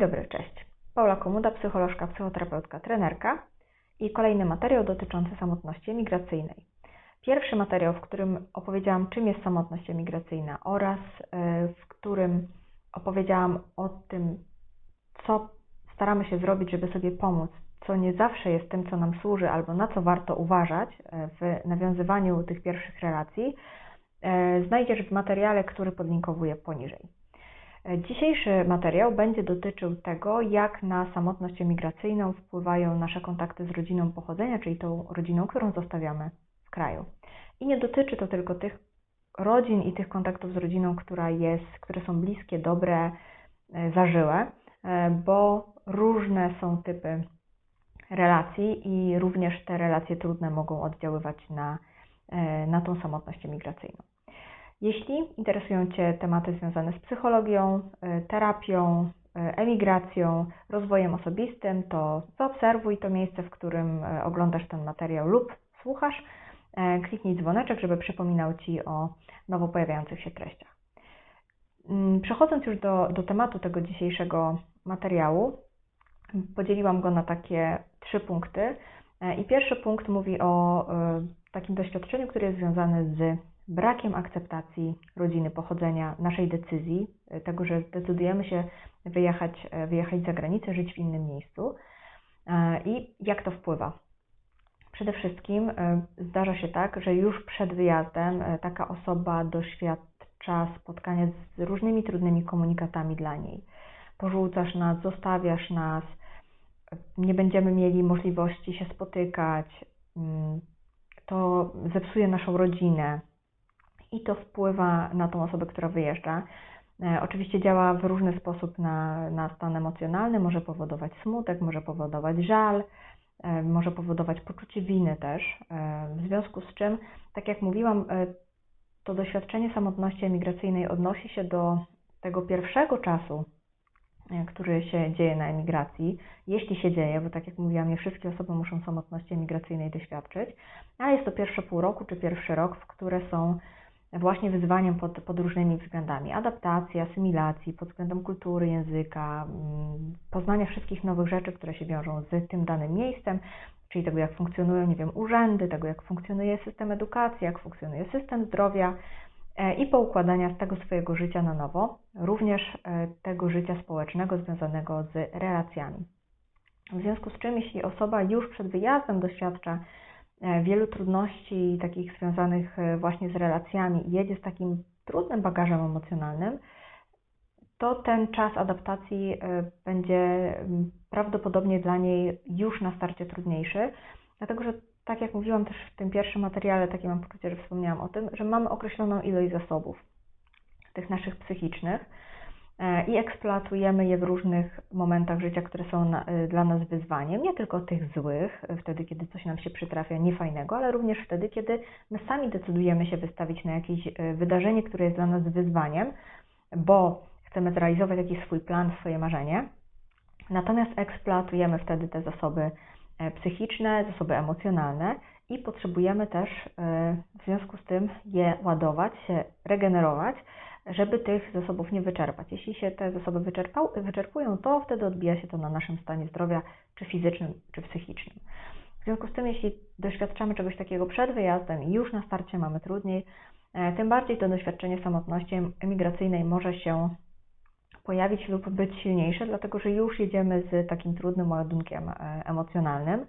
dobry, cześć. Paula Komuda, psycholożka, psychoterapeutka, trenerka i kolejny materiał dotyczący samotności emigracyjnej. Pierwszy materiał, w którym opowiedziałam, czym jest samotność emigracyjna oraz e, w którym opowiedziałam o tym, co staramy się zrobić, żeby sobie pomóc, co nie zawsze jest tym, co nam służy, albo na co warto uważać e, w nawiązywaniu tych pierwszych relacji, e, znajdziesz w materiale, który podlinkowuję poniżej. Dzisiejszy materiał będzie dotyczył tego, jak na samotność emigracyjną wpływają nasze kontakty z rodziną pochodzenia, czyli tą rodziną, którą zostawiamy w kraju. I nie dotyczy to tylko tych rodzin i tych kontaktów z rodziną, która jest, które są bliskie, dobre, e, zażyłe, e, bo różne są typy relacji i również te relacje trudne mogą oddziaływać na, e, na tą samotność emigracyjną. Jeśli interesują Cię tematy związane z psychologią, e, terapią, e, emigracją, rozwojem osobistym, to zaobserwuj to miejsce, w którym e, oglądasz ten materiał lub słuchasz. Kliknij dzwoneczek, żeby przypominał Ci o nowo pojawiających się treściach. Mm, przechodząc już do, do tematu tego dzisiejszego materiału, podzieliłam go na takie trzy punkty. I pierwszy punkt mówi o takim doświadczeniu, które jest związane z brakiem akceptacji rodziny pochodzenia, naszej decyzji, e, tego, że decydujemy się wyjechać, e, wyjechać za granicę, żyć w innym miejscu e, i jak to wpływa. Przede wszystkim zdarza się tak, że już przed wyjazdem taka osoba doświadcza spotkania z różnymi trudnymi komunikatami dla niej. Porzucasz nas, zostawiasz nas, nie będziemy mieli możliwości się spotykać, mm, to zepsuje naszą rodzinę, i to wpływa na tą osobę, która wyjeżdża. E, oczywiście działa w różny sposób na, na stan emocjonalny, może powodować smutek, może powodować żal, e, może powodować poczucie winy też. E, w związku z czym, tak jak mówiłam, to doświadczenie samotności emigracyjnej odnosi się do tego pierwszego czasu, który się dzieje na emigracji, jeśli się dzieje, bo tak jak mówiłam, nie wszystkie osoby muszą samotności emigracyjnej doświadczyć, ale jest to pierwsze pół roku czy pierwszy rok, w które są właśnie wyzwaniem pod, pod różnymi względami. Adaptacji, asymilacji, pod względem kultury, języka, mm, poznania wszystkich nowych rzeczy, które się wiążą z tym danym miejscem, czyli tego, jak funkcjonują, nie wiem, urzędy, tego, jak funkcjonuje system edukacji, jak funkcjonuje system zdrowia e, i poukładania tego swojego życia na nowo, również e, tego życia społecznego związanego z relacjami. W związku z czym, jeśli osoba już przed wyjazdem doświadcza wielu trudności takich związanych e, właśnie z relacjami i jedzie z takim trudnym bagażem emocjonalnym, to ten czas adaptacji e, będzie prawdopodobnie dla niej już na starcie trudniejszy, dlatego że tak jak mówiłam też w tym pierwszym materiale, takie mam poczucie, że wspomniałam o tym, że mamy określoną ilość zasobów, tych naszych psychicznych, E, i eksploatujemy je w różnych momentach życia, które są na, e, dla nas wyzwaniem, nie tylko tych złych, e, wtedy kiedy coś nam się przytrafia niefajnego, ale również wtedy, kiedy my sami decydujemy się wystawić na jakieś wydarzenie, które jest dla nas wyzwaniem, bo chcemy zrealizować jakiś swój plan, swoje marzenie. Natomiast eksploatujemy wtedy te zasoby psychiczne, zasoby emocjonalne i potrzebujemy też w związku z tym je ładować, się regenerować, żeby tych zasobów nie wyczerpać. Jeśli się te zasoby wyczerpał, wyczerpują, to wtedy odbija się to na naszym stanie zdrowia, czy fizycznym, czy psychicznym. W związku z tym, jeśli doświadczamy czegoś takiego przed wyjazdem i już na starcie mamy trudniej, e, tym bardziej to doświadczenie samotności emigracyjnej może się pojawić lub być silniejsze, dlatego że już jedziemy z takim trudnym ładunkiem e, emocjonalnym,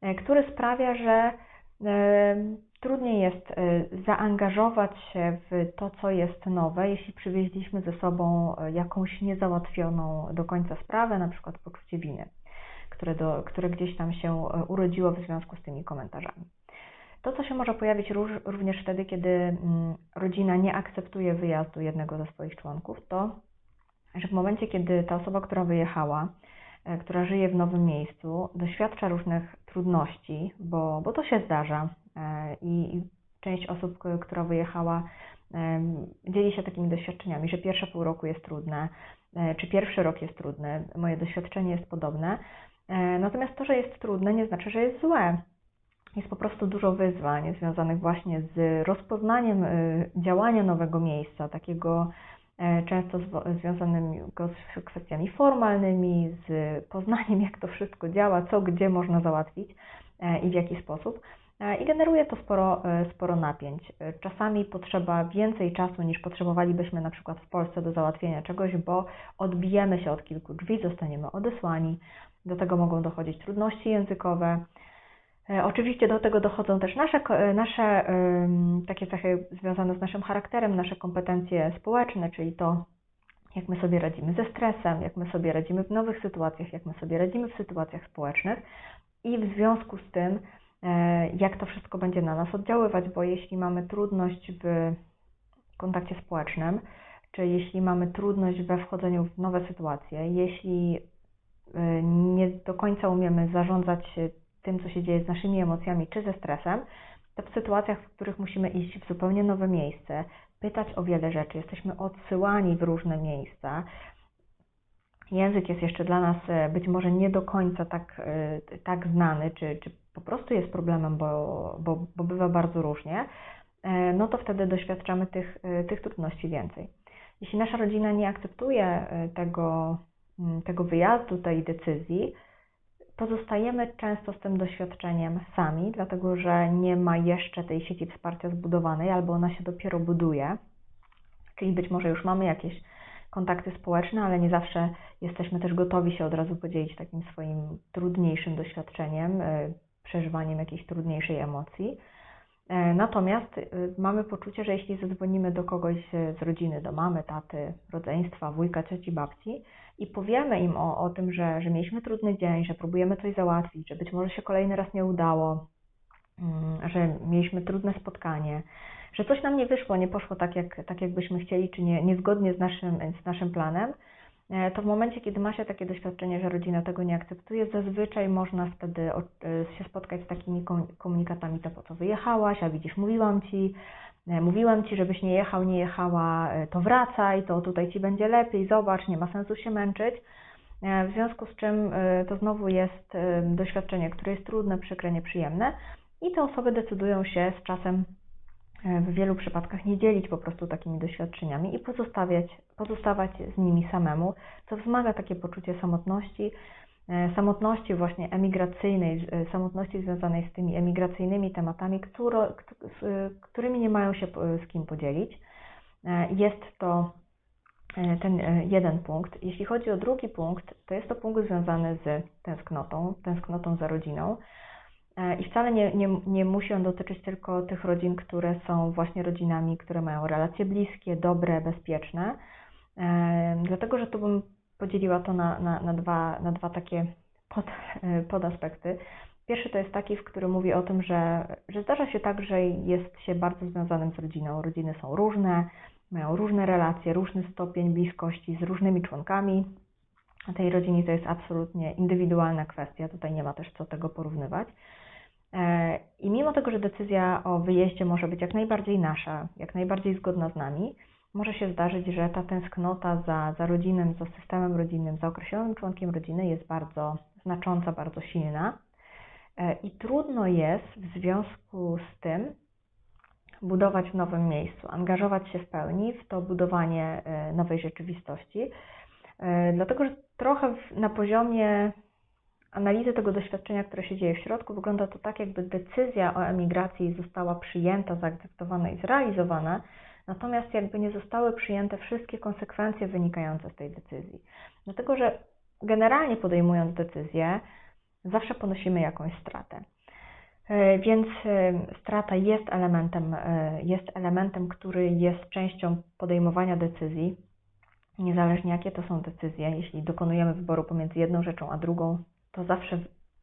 e, który sprawia, że trudniej jest y, zaangażować się w to, co jest nowe, jeśli przywieźliśmy ze sobą y, jakąś niezałatwioną do końca sprawę, na przykład poczucie winy, które, do, które gdzieś tam się y, urodziło w związku z tymi komentarzami. To, co się może pojawić również wtedy, kiedy mm, rodzina nie akceptuje wyjazdu jednego ze swoich członków, to, że w momencie, kiedy ta osoba, która wyjechała, która żyje w nowym miejscu, doświadcza różnych trudności, bo, bo to się zdarza, E, i część osób, która wyjechała, dzieli się takimi doświadczeniami, że pierwsze pół roku jest trudne, e, czy pierwszy rok jest trudny. Moje doświadczenie jest podobne. E, natomiast to, że jest trudne, nie znaczy, że jest złe. Jest po prostu dużo wyzwań związanych właśnie z rozpoznaniem działania nowego miejsca, takiego e, często związanymi z kwestiami formalnymi, z poznaniem, jak to wszystko działa, co gdzie można załatwić i w jaki sposób. I generuje to sporo, sporo napięć. Czasami potrzeba więcej czasu niż potrzebowalibyśmy na przykład w Polsce do załatwienia czegoś, bo odbijemy się od kilku drzwi, zostaniemy odesłani. Do tego mogą dochodzić trudności językowe, E, oczywiście do tego dochodzą też nasze, e, nasze takie cechy związane z naszym charakterem, nasze kompetencje społeczne, czyli to, jak my sobie radzimy ze stresem, jak my sobie radzimy w nowych sytuacjach, jak my sobie radzimy w sytuacjach społecznych i w związku z tym, e, jak to wszystko będzie na nas oddziaływać, bo jeśli mamy trudność w kontakcie społecznym, czy jeśli mamy trudność we wchodzeniu w nowe sytuacje, jeśli nie do końca umiemy zarządzać tym, co się dzieje z naszymi emocjami czy ze stresem, to w sytuacjach, w których musimy iść w zupełnie nowe miejsce, pytać o wiele rzeczy, jesteśmy odsyłani w różne miejsca. Język jest jeszcze dla nas e, być może nie do końca tak, e, tak znany, czy, czy po prostu jest problemem, bo, bo, bo bywa bardzo różnie, e, no to wtedy doświadczamy tych, tych trudności więcej. Jeśli nasza rodzina nie akceptuje tego, tego wyjazdu, tej decyzji, pozostajemy często z tym doświadczeniem sami, dlatego że nie ma jeszcze tej sieci wsparcia zbudowanej albo ona się dopiero buduje. Czyli być może już mamy jakieś kontakty społeczne, ale nie zawsze jesteśmy też gotowi się od razu podzielić takim swoim trudniejszym doświadczeniem, przeżywaniem jakiejś trudniejszej emocji. E, natomiast y, mamy poczucie, że jeśli zadzwonimy do kogoś z rodziny, do mamy, taty, rodzeństwa, wujka, cioci, babci i powiemy im o, o tym, że, że mieliśmy trudny dzień, że próbujemy coś załatwić, że być może się kolejny raz nie udało, mm, że mieliśmy trudne spotkanie, że coś nam nie wyszło, nie poszło tak, jak, tak jakbyśmy chcieli, czy nie, niezgodnie z naszym, z naszym planem, E, to w momencie, kiedy ma się takie doświadczenie, że rodzina tego nie akceptuje, zazwyczaj można wtedy e, się spotkać z takimi komunikatami, to po co wyjechałaś, a widzisz, mówiłam Ci, e, mówiłam Ci, żebyś nie jechał, nie jechała, to wracaj, to tutaj Ci będzie lepiej, zobacz, nie ma sensu się męczyć. W związku z czym to znowu jest doświadczenie, które jest trudne, przykre, nieprzyjemne i te osoby decydują się z czasem w wielu przypadkach nie dzielić po prostu takimi doświadczeniami i pozostawiać, pozostawać z nimi samemu, co wzmaga takie poczucie samotności, e, samotności właśnie emigracyjnej, e, samotności związanej z tymi emigracyjnymi tematami, które, którymi nie mają się z kim podzielić. E, jest to ten jeden punkt. Jeśli chodzi o drugi punkt, to jest to punkt związany z tęsknotą, tęsknotą za rodziną. E, I wcale nie, nie, nie musi on dotyczyć tylko tych rodzin, które są właśnie rodzinami, które mają relacje bliskie, dobre, bezpieczne. E, dlatego, że tu bym podzieliła to na, na, na, dwa, na dwa takie pod, e, podaspekty. Pierwszy to jest taki, w którym mówi o tym, że, że zdarza się tak, że jest się bardzo związanym z rodziną. Rodziny są różne, mają różne relacje, różny stopień bliskości z różnymi członkami tej rodziny. To jest absolutnie indywidualna kwestia, tutaj nie ma też co tego porównywać. E, I mimo tego, że decyzja o wyjeździe może być jak najbardziej nasza, jak najbardziej zgodna z nami, może się zdarzyć, że ta tęsknota za, za rodziną, za systemem rodzinnym, za określonym członkiem rodziny jest bardzo znacząca, bardzo silna. E, I trudno jest w związku z tym budować w nowym miejscu, angażować się w pełni w to budowanie e, nowej rzeczywistości, dlatego że trochę na poziomie analizy tego doświadczenia, które się dzieje w środku, wygląda to tak, jakby decyzja o emigracji została przyjęta, zaakceptowana i zrealizowana, natomiast jakby nie zostały przyjęte wszystkie konsekwencje wynikające z tej decyzji. Dlatego, że generalnie podejmując decyzję, zawsze ponosimy jakąś stratę. E, więc e, strata jest elementem, e, jest elementem, który jest częścią podejmowania decyzji, niezależnie jakie to są decyzje. Jeśli dokonujemy wyboru pomiędzy jedną rzeczą a drugą, to zawsze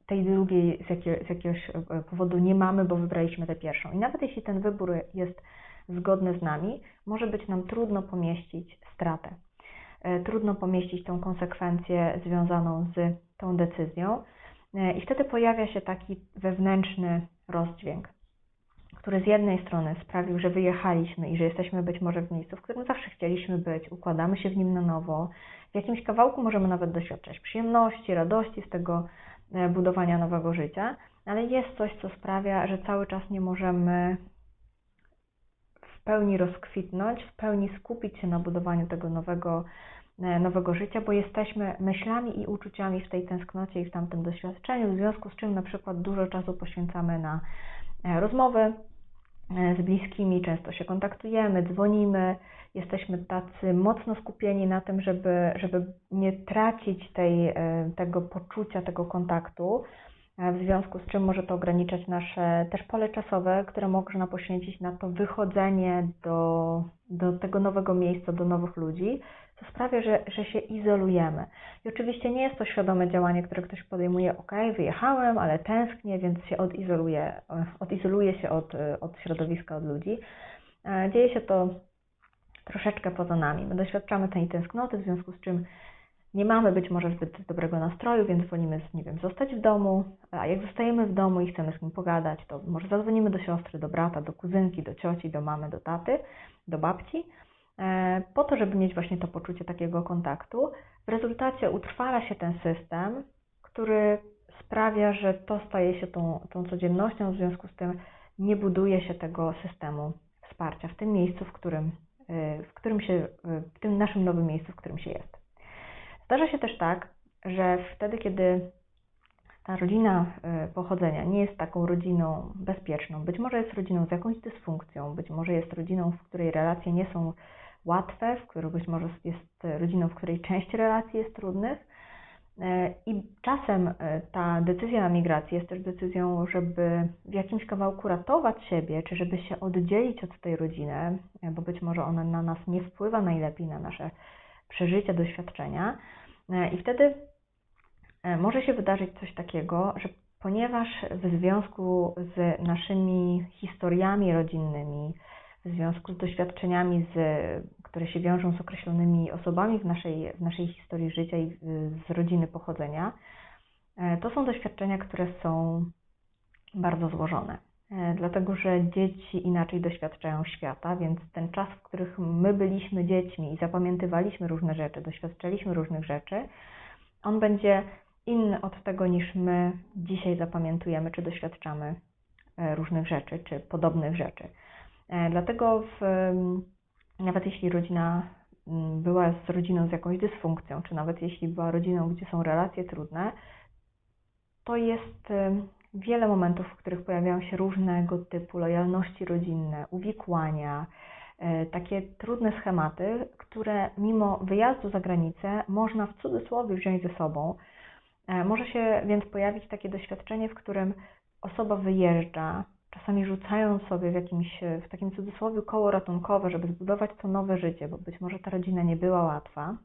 tej drugiej z, jakiego, z jakiegoś e, powodu nie mamy, bo wybraliśmy tę pierwszą. I nawet jeśli ten wybór jest zgodny z nami, może być nam trudno pomieścić stratę. E, trudno pomieścić tą konsekwencję związaną z tą decyzją, e, i wtedy pojawia się taki wewnętrzny rozdźwięk, który z jednej strony sprawił, że wyjechaliśmy i że jesteśmy być może w miejscu, w którym zawsze chcieliśmy być, układamy się w nim na nowo, w jakimś kawałku możemy nawet doświadczać przyjemności, radości z tego e, budowania nowego życia, ale jest coś, co sprawia, że cały czas nie możemy w pełni rozkwitnąć, w pełni skupić się na budowaniu tego nowego, e, nowego życia, bo jesteśmy myślami i uczuciami w tej tęsknocie i w tamtym doświadczeniu, w związku z czym na przykład dużo czasu poświęcamy na e, rozmowy z bliskimi, często się kontaktujemy, dzwonimy, jesteśmy tacy mocno skupieni na tym, żeby, żeby nie tracić tej, tego poczucia, tego kontaktu. E, w związku z czym może to ograniczać nasze też pole czasowe, które można poświęcić na to wychodzenie do, do tego nowego miejsca, do nowych ludzi, co sprawia, że, że się izolujemy. I oczywiście nie jest to świadome działanie, które ktoś podejmuje, ok, wyjechałem, ale tęsknię, więc się odizoluję, odizoluję się od, od środowiska, od ludzi. E, dzieje się to troszeczkę poza nami. My doświadczamy tej tęsknoty, w związku z czym nie mamy być może zbyt dobrego nastroju, więc wolimy, nie wiem, zostać w domu, a jak zostajemy w domu i chcemy z kim pogadać, to może zadzwonimy do siostry, do brata, do kuzynki, do cioci, do mamy, do taty, do babci, e, po to, żeby mieć właśnie to poczucie takiego kontaktu. W rezultacie utrwala się ten system, który sprawia, że to staje się tą, tą codziennością, w związku z tym nie buduje się tego systemu wsparcia w tym miejscu, w którym, e, w którym się, w tym naszym nowym miejscu, w którym się jest. Zdarza się też tak, że wtedy, kiedy ta rodzina e, pochodzenia nie jest taką rodziną bezpieczną, być może jest rodziną z jakąś dysfunkcją, być może jest rodziną, w której relacje nie są łatwe, w której być może jest rodziną, w której część relacji jest trudnych. E, I czasem e, ta decyzja na migrację jest też decyzją, żeby w jakimś kawałku ratować siebie, czy żeby się oddzielić od tej rodziny, bo być może ona na nas nie wpływa najlepiej na nasze przeżycia, doświadczenia. E, I wtedy e, może się wydarzyć coś takiego, że ponieważ w związku z naszymi historiami rodzinnymi, w związku z doświadczeniami, z, które się wiążą z określonymi osobami w naszej, w naszej historii życia i z rodziny pochodzenia, e, to są doświadczenia, które są bardzo złożone. E, dlatego że dzieci inaczej doświadczają świata, więc ten czas, w których my byliśmy dziećmi i zapamiętywaliśmy różne rzeczy, doświadczaliśmy różnych rzeczy, on będzie inny od tego, niż my dzisiaj zapamiętujemy czy doświadczamy e, różnych rzeczy, czy podobnych rzeczy. E, dlatego w, nawet jeśli rodzina była z rodziną z jakąś dysfunkcją, czy nawet jeśli była rodziną, gdzie są relacje trudne, to jest wiele momentów, w których pojawiają się różnego typu lojalności rodzinne, uwikłania, e, takie trudne schematy, które mimo wyjazdu za granicę można w cudzysłowie wziąć ze sobą. E, może się więc pojawić takie doświadczenie, w którym osoba wyjeżdża, czasami rzucając sobie w jakimś, w takim cudzysłowie koło ratunkowe, żeby zbudować to nowe życie, bo być może ta rodzina nie była łatwa.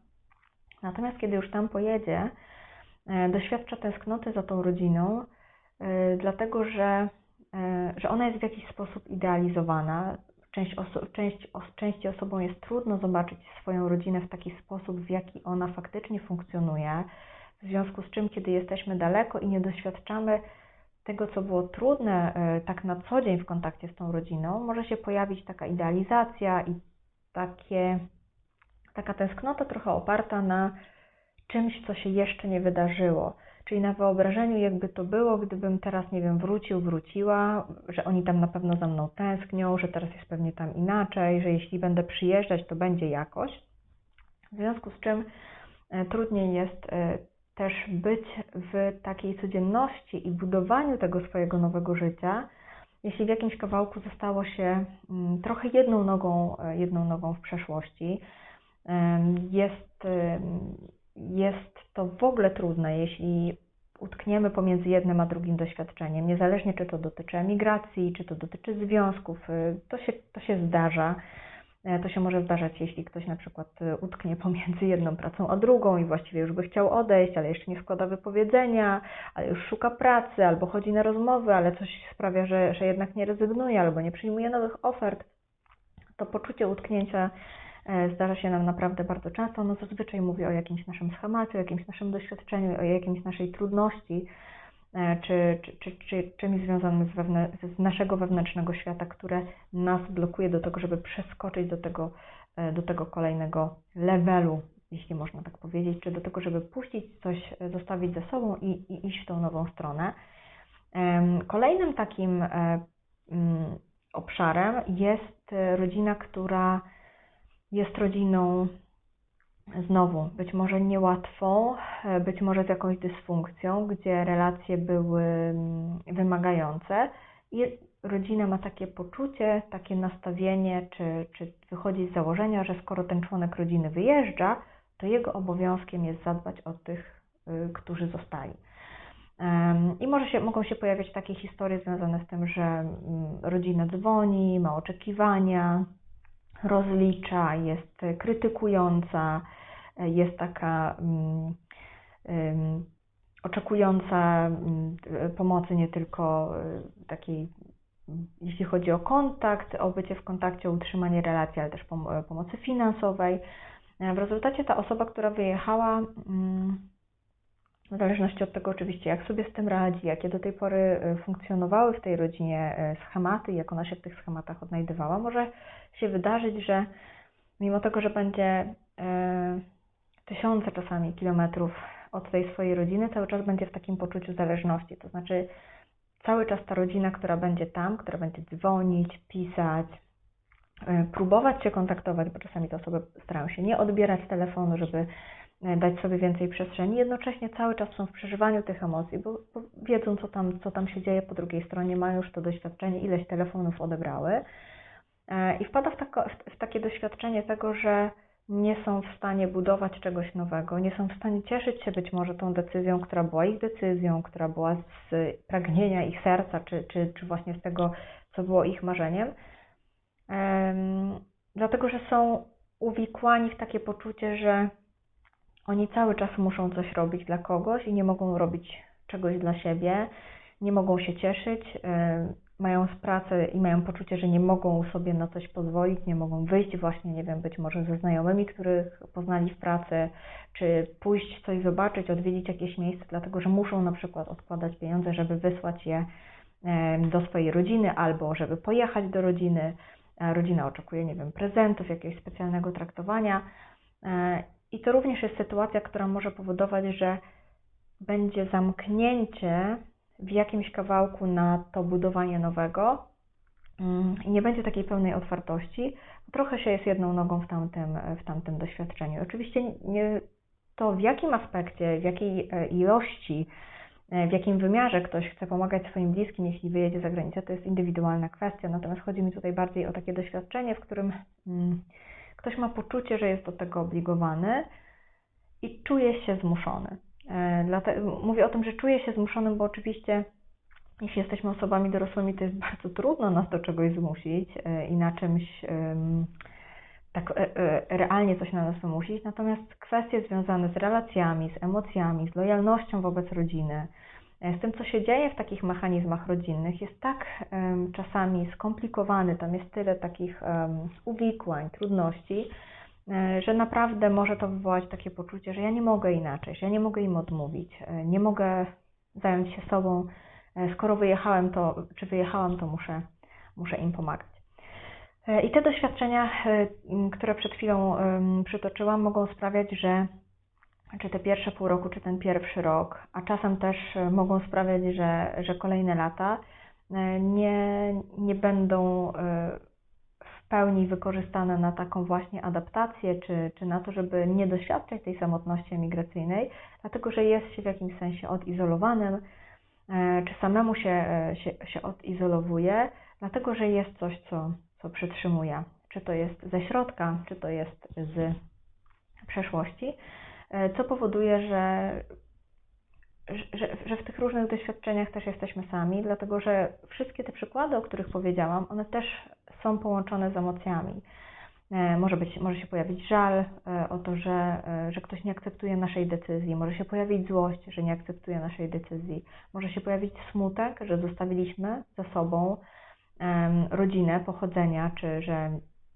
Natomiast kiedy już tam pojedzie, e, doświadcza tęsknoty za tą rodziną, E, dlatego że, e, że ona jest w jakiś sposób idealizowana. Część oso część, części osobom jest trudno zobaczyć swoją rodzinę w taki sposób, w jaki ona faktycznie funkcjonuje. W związku z czym, kiedy jesteśmy daleko i nie doświadczamy tego, co było trudne e, tak na co dzień w kontakcie z tą rodziną, może się pojawić taka idealizacja i takie, taka tęsknota trochę oparta na czymś, co się jeszcze nie wydarzyło czyli na wyobrażeniu, jakby to było, gdybym teraz, nie wiem, wrócił, wróciła, że oni tam na pewno za mną tęsknią, że teraz jest pewnie tam inaczej, że jeśli będę przyjeżdżać, to będzie jakoś. W związku z czym e, trudniej jest e, też być w takiej codzienności i budowaniu tego swojego nowego życia, jeśli w jakimś kawałku zostało się mm, trochę jedną nogą, e, jedną nogą w przeszłości. Jest jest to w ogóle trudne, jeśli utkniemy pomiędzy jednym a drugim doświadczeniem, niezależnie czy to dotyczy emigracji, czy to dotyczy związków, y, to się, to się zdarza. E, to się może zdarzać, jeśli ktoś na przykład y, utknie pomiędzy jedną pracą a drugą i właściwie już by chciał odejść, ale jeszcze nie składa wypowiedzenia, ale już szuka pracy, albo chodzi na rozmowy, ale coś sprawia, że, że jednak nie rezygnuje, albo nie przyjmuje nowych ofert. To poczucie utknięcia E, zdarza się nam naprawdę bardzo często. No zazwyczaj mówi o jakimś naszym schemacie, o jakimś naszym doświadczeniu, o jakimś naszej trudności, e, czy, czy, czy, czy czymś związanym z, wewnę, z naszego wewnętrznego świata, które nas blokuje do tego, żeby przeskoczyć do tego, e, do tego kolejnego levelu, jeśli można tak powiedzieć, czy do tego, żeby puścić coś, zostawić ze sobą i, i iść w tą nową stronę. Kolejnym takim mm, obszarem jest rodzina, która jest rodziną znowu być może niełatwą, być może z jakąś dysfunkcją, gdzie relacje były mm, wymagające i rodzina ma takie poczucie, takie nastawienie, czy, czy wychodzi z założenia, że skoro ten członek rodziny wyjeżdża, to jego obowiązkiem jest zadbać o tych, y, którzy zostali. I może się, mogą się pojawiać takie historie związane z tym, że mm, rodzina dzwoni, ma oczekiwania, rozlicza, jest krytykująca, jest taka um, um, oczekująca um, pomocy nie tylko y, takiej, jeśli chodzi o kontakt, o bycie w kontakcie, o utrzymanie relacji, ale też pom pomocy finansowej. W rezultacie ta osoba, która wyjechała, mm, w zależności od tego oczywiście, jak sobie z tym radzi, jakie do tej pory y, funkcjonowały w tej rodzinie y, schematy, jak ona się w tych schematach odnajdywała, może się wydarzyć, że mimo tego, że będzie e, tysiące czasami kilometrów od tej swojej rodziny, cały czas będzie w takim poczuciu zależności. To znaczy, cały czas ta rodzina, która będzie tam, która będzie dzwonić, pisać, e, próbować się kontaktować, bo czasami te osoby starają się nie odbierać telefonu, żeby e, dać sobie więcej przestrzeni, jednocześnie cały czas są w przeżywaniu tych emocji, bo, bo wiedzą, co tam, co tam się dzieje po drugiej stronie, mają już to doświadczenie, ileś telefonów odebrały. E, I wpada w, tako, w, w takie doświadczenie tego, że nie są w stanie budować czegoś nowego, nie są w stanie cieszyć się być może tą decyzją, która była ich decyzją, która była z pragnienia ich serca, czy, czy, czy właśnie z tego, co było ich marzeniem, um, dlatego że są uwikłani w takie poczucie, że oni cały czas muszą coś robić dla kogoś i nie mogą robić czegoś dla siebie, nie mogą się cieszyć, mają z pracy i mają poczucie, że nie mogą sobie na coś pozwolić, nie mogą wyjść właśnie, nie wiem, być może ze znajomymi, których poznali w pracy, czy pójść coś zobaczyć, odwiedzić jakieś miejsce, dlatego że muszą na przykład odkładać pieniądze, żeby wysłać je do swojej rodziny albo żeby pojechać do rodziny. Rodzina oczekuje, nie wiem, prezentów, jakiegoś specjalnego traktowania. I to również jest sytuacja, która może powodować, że będzie zamknięcie w jakimś kawałku na to budowanie nowego mm, i nie będzie takiej pełnej otwartości, trochę się jest jedną nogą w tamtym, w tamtym doświadczeniu. Oczywiście nie to, w jakim aspekcie, w jakiej e, ilości, e, w jakim wymiarze ktoś chce pomagać swoim bliskim, jeśli wyjedzie za granicę, to jest indywidualna kwestia. Natomiast chodzi mi tutaj bardziej o takie doświadczenie, w którym mm, ktoś ma poczucie, że jest do tego obligowany i czuje się zmuszony. E, mówię o tym, że czuję się zmuszonym, bo oczywiście jeśli jesteśmy osobami dorosłymi, to jest bardzo trudno nas do czegoś zmusić e, i na czymś tak e, realnie coś na nas wymusić. Natomiast kwestie związane z relacjami, z emocjami, z lojalnością wobec rodziny, z tym, co się dzieje w takich mechanizmach rodzinnych, jest tak czasami skomplikowany, tam jest tyle takich uwikłań, trudności, E, że naprawdę może to wywołać takie poczucie, że ja nie mogę inaczej, że ja nie mogę im odmówić, e, nie mogę zająć się sobą. E, skoro wyjechałem, to czy wyjechałam, to muszę, muszę im pomagać. I te doświadczenia, które przed chwilą przytoczyłam, mogą sprawiać, że czy te pierwsze pół roku, czy ten pierwszy rok, a czasem też mogą sprawiać, że, że kolejne lata nie, nie będą pełni wykorzystane na taką właśnie adaptację, czy, czy na to, żeby nie doświadczać tej samotności emigracyjnej, dlatego że jest się w jakimś sensie odizolowanym, e, czy samemu się, e, się, się odizolowuje, dlatego że jest coś, co, co przytrzymuje. Czy to jest ze środka, czy to jest z przeszłości, e, co powoduje, że, że, że w tych różnych doświadczeniach też jesteśmy sami, dlatego że wszystkie te przykłady, o których powiedziałam, one też są połączone z emocjami. E, może, być, może się pojawić żal e, o to, że, e, że ktoś nie akceptuje naszej decyzji, może się pojawić złość, że nie akceptuje naszej decyzji, może się pojawić smutek, że zostawiliśmy za sobą rodzinę pochodzenia, czy że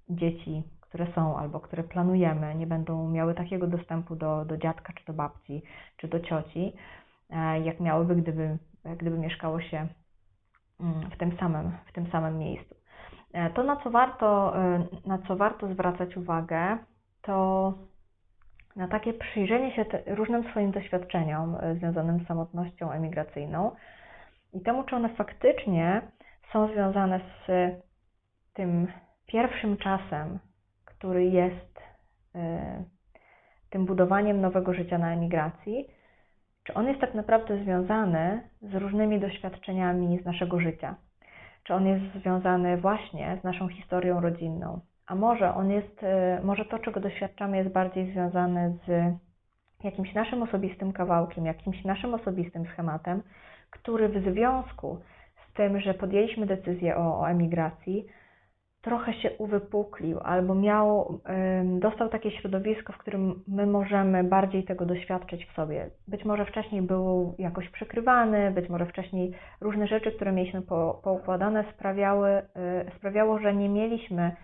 dzieci, które są albo które planujemy, nie będą miały takiego dostępu do, do dziadka, czy do babci, czy do cioci, jak miałyby, gdyby, gdyby mieszkało się mm, w tym samym, w tym samym miejscu. E, to, na co warto, e, na co warto zwracać uwagę, to na takie przyjrzenie się różnym swoim doświadczeniom e, związanym z samotnością emigracyjną i temu, czy one faktycznie są związane z tym pierwszym czasem, który jest e, tym budowaniem nowego życia na emigracji, czy on jest tak naprawdę związany z różnymi doświadczeniami z naszego życia? Czy on jest związany właśnie z naszą historią rodzinną? A może on jest, e, może to, czego doświadczamy, jest bardziej związane z jakimś naszym osobistym kawałkiem, jakimś naszym osobistym schematem, który w związku z tym, że podjęliśmy decyzję o, o emigracji, trochę się uwypuklił albo miał, dostał takie środowisko, w którym my możemy bardziej tego doświadczyć w sobie. Być może wcześniej był jakoś przykrywany, być może wcześniej różne rzeczy, które mieliśmy po, poukładane, sprawiały, y, sprawiało, że nie mieliśmy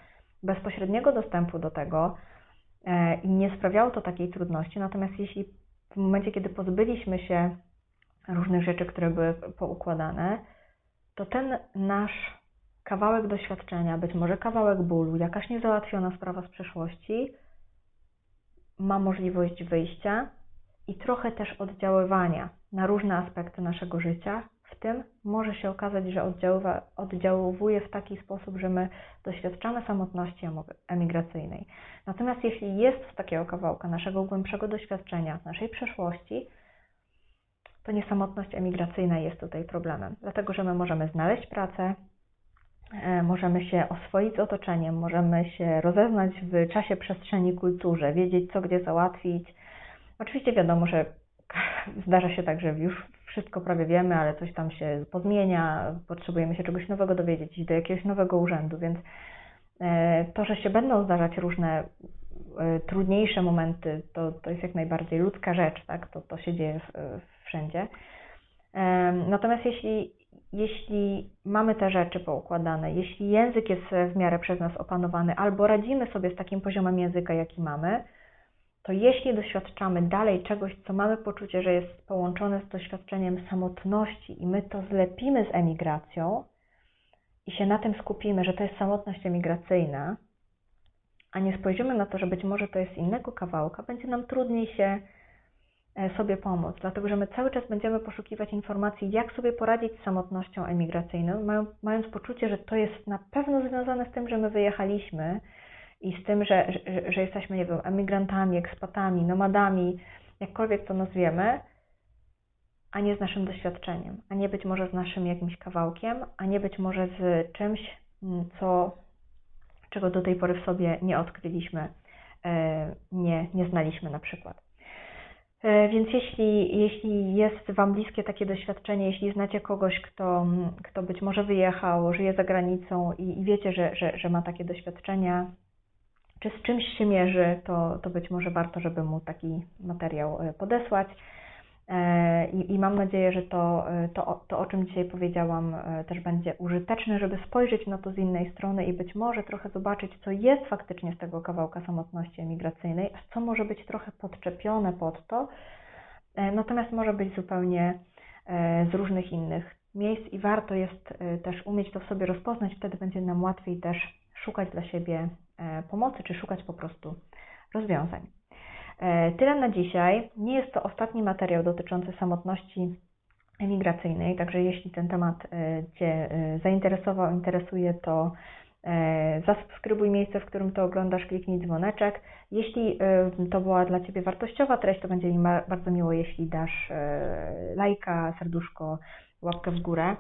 bezpośredniego dostępu do tego e, i nie sprawiało to takiej trudności. Natomiast jeśli w momencie, kiedy pozbyliśmy się różnych rzeczy, które były poukładane, to ten nasz kawałek doświadczenia, być może kawałek bólu, jakaś niezałatwiona sprawa z przeszłości, ma możliwość wyjścia i trochę też oddziaływania na różne aspekty naszego życia. W tym może się okazać, że oddziałuje w taki sposób, że my doświadczamy samotności emigracyjnej. Natomiast jeśli jest z takiego kawałka naszego głębszego doświadczenia, naszej przeszłości, to nie samotność emigracyjna jest tutaj problemem, dlatego że my możemy znaleźć pracę, możemy się oswoić z otoczeniem, możemy się rozeznać w czasie, przestrzeni, kulturze, wiedzieć, co gdzie załatwić. Oczywiście wiadomo, że zdarza się tak, że już wszystko prawie wiemy, ale coś tam się pozmienia, potrzebujemy się czegoś nowego dowiedzieć, iść do jakiegoś nowego urzędu, więc e, to, że się będą zdarzać różne e, trudniejsze momenty, to, to jest jak najbardziej ludzka rzecz, tak? to, to się dzieje wszędzie. Natomiast jeśli jeśli mamy te rzeczy poukładane, jeśli język jest w miarę przez nas opanowany, albo radzimy sobie z takim poziomem języka, jaki mamy, to jeśli doświadczamy dalej czegoś, co mamy poczucie, że jest połączone z doświadczeniem samotności i my to zlepimy z emigracją i się na tym skupimy, że to jest samotność emigracyjna, a nie spojrzymy na to, że być może to jest innego kawałka, będzie nam trudniej się sobie pomóc, dlatego że my cały czas będziemy poszukiwać informacji, jak sobie poradzić z samotnością emigracyjną, mając poczucie, że to jest na pewno związane z tym, że my wyjechaliśmy i z tym, że, że, że jesteśmy, nie wiem, emigrantami, ekspatami, nomadami, jakkolwiek to nazwiemy, a nie z naszym doświadczeniem, a nie być może z naszym jakimś kawałkiem, a nie być może z czymś, mm, co, czego do tej pory w sobie nie odkryliśmy, e, nie, nie znaliśmy na przykład. E, więc jeśli, jeśli jest Wam bliskie takie doświadczenie, jeśli znacie kogoś, kto, kto być może wyjechał, żyje za granicą i, i wiecie, że, że, że ma takie doświadczenia, czy z czymś się mierzy, to, to być może warto, żeby mu taki materiał e, podesłać. E, I, I, mam nadzieję, że to, e, to, to, o czym dzisiaj powiedziałam, e, też będzie użyteczne, żeby spojrzeć na to z innej strony i być może trochę zobaczyć, co jest faktycznie z tego kawałka samotności emigracyjnej, a co może być trochę podczepione pod to, natomiast może być zupełnie z różnych innych miejsc i warto jest też umieć to w sobie rozpoznać, wtedy będzie nam łatwiej też szukać dla siebie pomocy, czy szukać po prostu rozwiązań. E, tyle na dzisiaj. Nie jest to ostatni materiał dotyczący samotności emigracyjnej, także jeśli ten temat e, Cię e, zainteresował, interesuje, to zasubskrybuj miejsce, w którym to oglądasz, kliknij dzwoneczek. Jeśli to była dla Ciebie wartościowa treść, to będzie mi bardzo miło, jeśli dasz lajka, serduszko, łapkę w górę,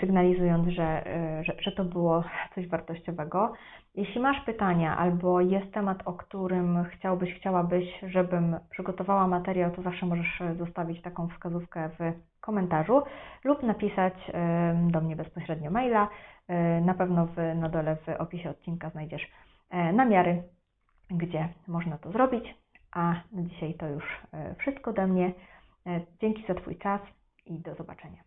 sygnalizując, że, że, że to było coś wartościowego. Jeśli masz pytania albo jest temat, o którym chciałbyś, chciałabyś, żebym przygotowała materiał, to zawsze możesz zostawić taką wskazówkę w komentarzu lub napisać do mnie bezpośrednio maila. E, na pewno w, na dole w opisie odcinka znajdziesz e, namiary, gdzie można to zrobić. A na dzisiaj to już e, wszystko ode mnie. Dzięki za Twój czas i do zobaczenia.